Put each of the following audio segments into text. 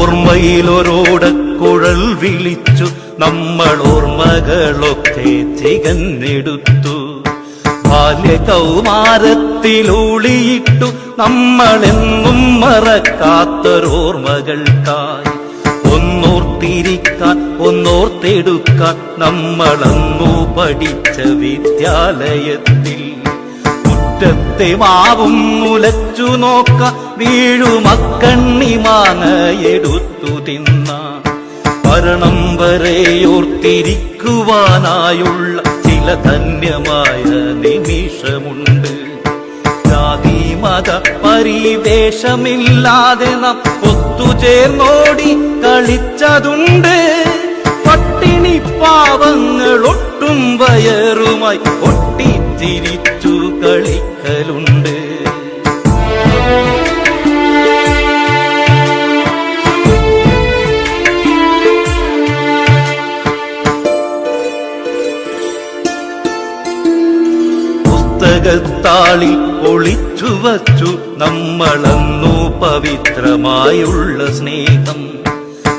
ഓർമ്മയിലൊരോടക്കുഴൽ വിളിച്ചു. നമ്മൾ ഓർമ്മകളൊക്കെ തികഞ്ഞെടുത്തു. ബാല്യകൗമാരത്തിലൂളിയിട്ടു നമ്മളെന്നും മറക്കാത്തൊരോർമ്മകൾക്കായി. ഒന്നോർത്തിരിക്കാൻ ഒന്നോർത്തെടുക്കാൻ നമ്മളന്നു പഠിച്ച വിദ്യാലയത്തിൽ. മുറ്റത്തെ മാവും മുലച്ചു നോക്ക വീഴുമക്കണ്ണി മാനയെടുത്തു തിന്ന. മരണം വരെയോർത്തിരിക്കുവാനായുള്ള ചില ധന്യമായ നിമിഷമുണ്ട്. ജാതി മത പരിവേഷമില്ലാതെ നാം ഒത്തുചേർന്നോടി കളിച്ചതുണ്ട്. പട്ടിണി പാവങ്ങൾ ഒട്ടും വയറുമായി ഒട്ടിച്ചിരിച്ചു കളിക്കലുണ്ട്. പുസ്തകത്താളിൽ ഒളിച്ചു വച്ചു നമ്മളന്നു പവിത്രമായുള്ള സ്നേഹം.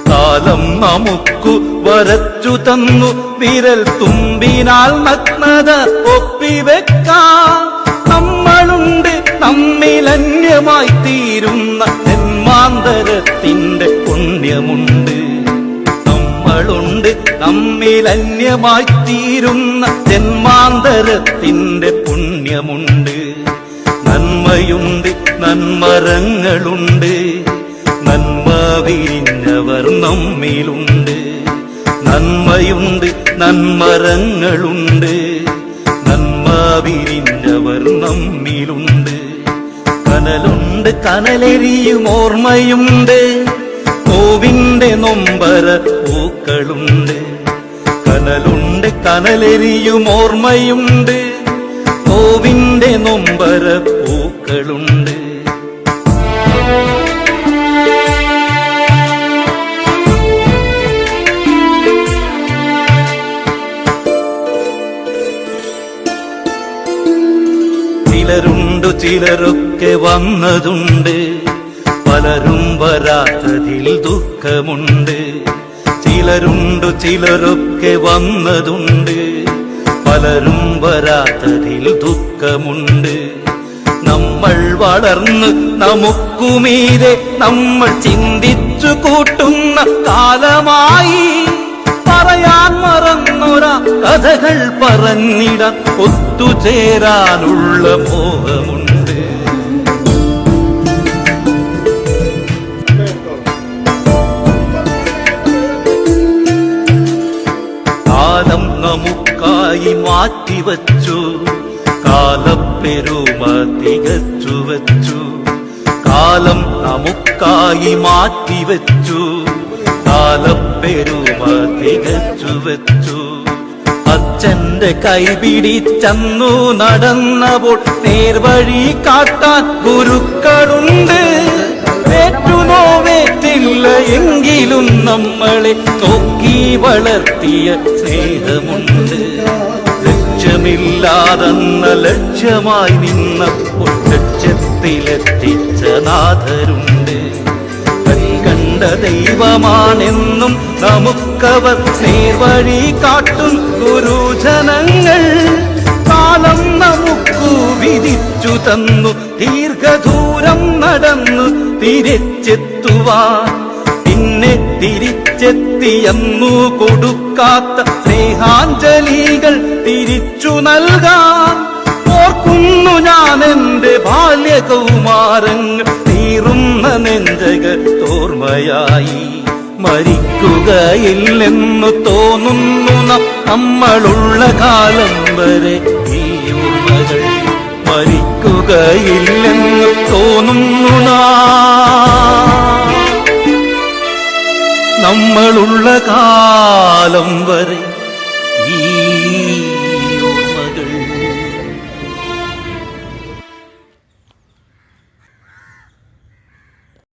കാലം നമുക്കു വരച്ചു തന്നു വിരൽ തുമ്പിനാൽ നഗ്നത ഒപ്പിവെക്കാം. നമ്മളുണ്ട് നമ്മിലന്യമായി തീരുന്ന ജന്മാന്തരത്തിന്റെ പുണ്യമുണ്ട്. നമ്മളുണ്ട് നമ്മിലന്യമായി തീരുന്ന ജന്മാന്തരത്തിന്റെ പുണ്യമുണ്ട്. നന്മയുണ്ട് നന്മരങ്ങളുണ്ട്. നന്മ വിരിഞ്ഞവർ നമ്മിലുണ്ട്. നന്മയുണ്ട് നന്മരങ്ങളുണ്ട്. നന്മ വിരിഞ്ഞവർ നമ്മിലുണ്ട്. കനലുണ്ട് കനലെരിയും ഓർമ്മയുണ്ട്. കോവിന്റെ നൊമ്പര പൂക്കളുണ്ട്. കനലുണ്ട് കനലെരിയും ഓർമ്മയുണ്ട്. നോവിന്റെ നൊമ്പര പൂക്കളുണ്ട്. ചിലരുണ്ട് ചിലരൊക്കെ വന്നതുണ്ട്. പലരും വരാത്തതിൽ ദുഃഖമുണ്ട്. ചിലരുണ്ട് ചിലരൊക്കെ വന്നതുണ്ട്. പലരും വരാത്തതിൽ ദുഃഖമുണ്ട്. നമ്മൾ വളർന്ന് നമുക്കുമീരെ നമ്മൾ ചിന്തിച്ചു കൂട്ടുന്ന കാലമായി പറയാൻ മറന്നൊരാ കഥകൾ പറഞ്ഞിടാൻ ഒത്തുചേരാനുള്ള മോഹമുണ്ട്. നമുക്കായി മാറ്റിവച്ചു കാലപ്പെരുമ തികച്ചു വച്ചു കാലം നമുക്കായി മാറ്റിവച്ചു കാലപ്പെരുമ തികച്ചു വച്ചു അച്ഛന്റെ കൈപിടിച്ചന്നു നടന്നപ്പോൾ നേർവഴി കാട്ടാൻ ഗുരുക്കളുണ്ട്. ഏറ്റുനോവേറ്റില്ല എങ്കിലും നമ്മളെ തൊക്കി വളർത്തിയ സ്നേഹമുണ്ട്. ലക്ഷ്യമില്ലാതെന്ന ലക്ഷ്യമായി നിന്നപ്പോൾ ലക്ഷ്യത്തിലെത്തിച്ച നാഥരുണ്ട്. കണ്ട ദൈവമാണെന്നും നമുക്കവർ നേർവഴി കാട്ടും ഗുരുജനങ്ങൾ. കാലം നമുക്കു വിധിച്ചു തന്നു ദീർഘദൂരം നടന്നു തിരിച്ചെത്തുവാൻ പിന്നെ തിരിച്ചെത്തിയെന്നു കൊടുക്കാത്ത സ്നേഹാഞ്ജലികൾ തിരിച്ചു നൽകാൻ ഓർക്കുന്നു ഞാൻ എന്റെ ബാല്യകൗമാരങ്ങൾ. തീറുന്ന നെഞ്ചകത്തോർമ്മയായി മരിക്കുകയില്ലെന്നു തോന്നുന്നു നമ്മളുള്ള കാലം വരെ ഈ ഓർമ്മകൾ മരിക്കുകയില്ലെന്നു തോന്നുന്നു നമ്മളുള്ള കാലം വരെ ഈ